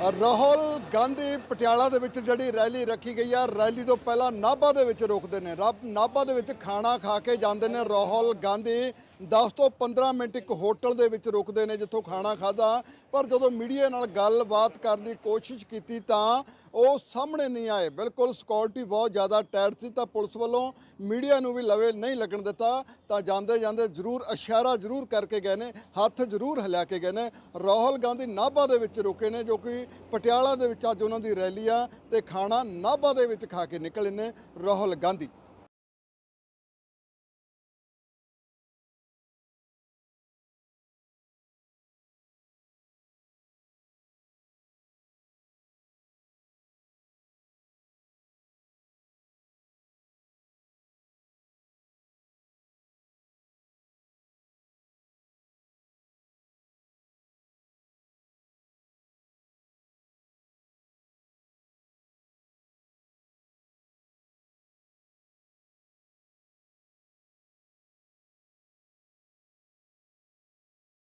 ਰਾਹੁਲ ਗਾਂਧੀ ਪਟਿਆਲਾ ਦੇ ਵਿੱਚ ਜਿਹੜੀ ਰੈਲੀ ਰੱਖੀ ਗਈ ਆ, ਰੈਲੀ ਤੋਂ ਪਹਿਲਾਂ ਨਾਭਾ ਦੇ ਵਿੱਚ ਰੁਕਦੇ ਨੇ। ਰੱਬ- ਨਾਭਾ ਦੇ ਵਿੱਚ ਖਾਣਾ ਖਾ ਕੇ ਜਾਂਦੇ ਨੇ ਰਾਹੁਲ ਗਾਂਧੀ। 10 ਤੋਂ 15 ਮਿੰਟ ਇੱਕ ਹੋਟਲ ਦੇ ਵਿੱਚ ਰੁਕਦੇ ਨੇ ਜਿੱਥੋਂ ਖਾਣਾ ਖਾਦਾ ਪਰ ਜਦੋਂ ਮੀਡੀਆ ਨਾਲ ਗੱਲਬਾਤ ਕਰਨ ਦੀ ਕੋਸ਼ਿਸ਼ ਕੀਤੀ ਤਾਂ ਉਹ ਸਾਹਮਣੇ ਨਹੀਂ ਆਏ। ਬਿਲਕੁਲ ਸਿਕਿਉਰਿਟੀ ਬਹੁਤ ਜ਼ਿਆਦਾ ਟਾਈਟ ਸੀ ਤਾਂ ਪੁਲਿਸ ਵੱਲੋਂ ਮੀਡੀਆ ਨੂੰ ਵੀ ਲਵੇ ਨਹੀਂ ਲੱਗਣ ਦਿੱਤਾ। ਤਾਂ ਜਾਂਦੇ ਜਾਂਦੇ ਜ਼ਰੂਰ ਇਸ਼ਾਰਾ ਜ਼ਰੂਰ ਕਰਕੇ ਗਏ ਨੇ, ਹੱਥ ਜ਼ਰੂਰ ਹਿਲਾ ਕੇ ਗਏ ਨੇ। ਰਾਹੁਲ ਗਾਂਧੀ ਨਾਭਾ ਦੇ ਵਿੱਚ ਰੁਕੇ ਨੇ, ਜੋ ਕਿ ਪਟਿਆਲਾ ਦੇ ਵਿੱਚ ਅੱਜ ਉਹਨਾਂ ਦੀ ਰੈਲੀ ਆ ਤੇ ਖਾਣਾ ਨਾਭਾ ਦੇ ਵਿੱਚ ਖਾ ਕੇ ਨਿਕਲੇ ਨੇ ਰਾਹੁਲ ਗਾਂਧੀ।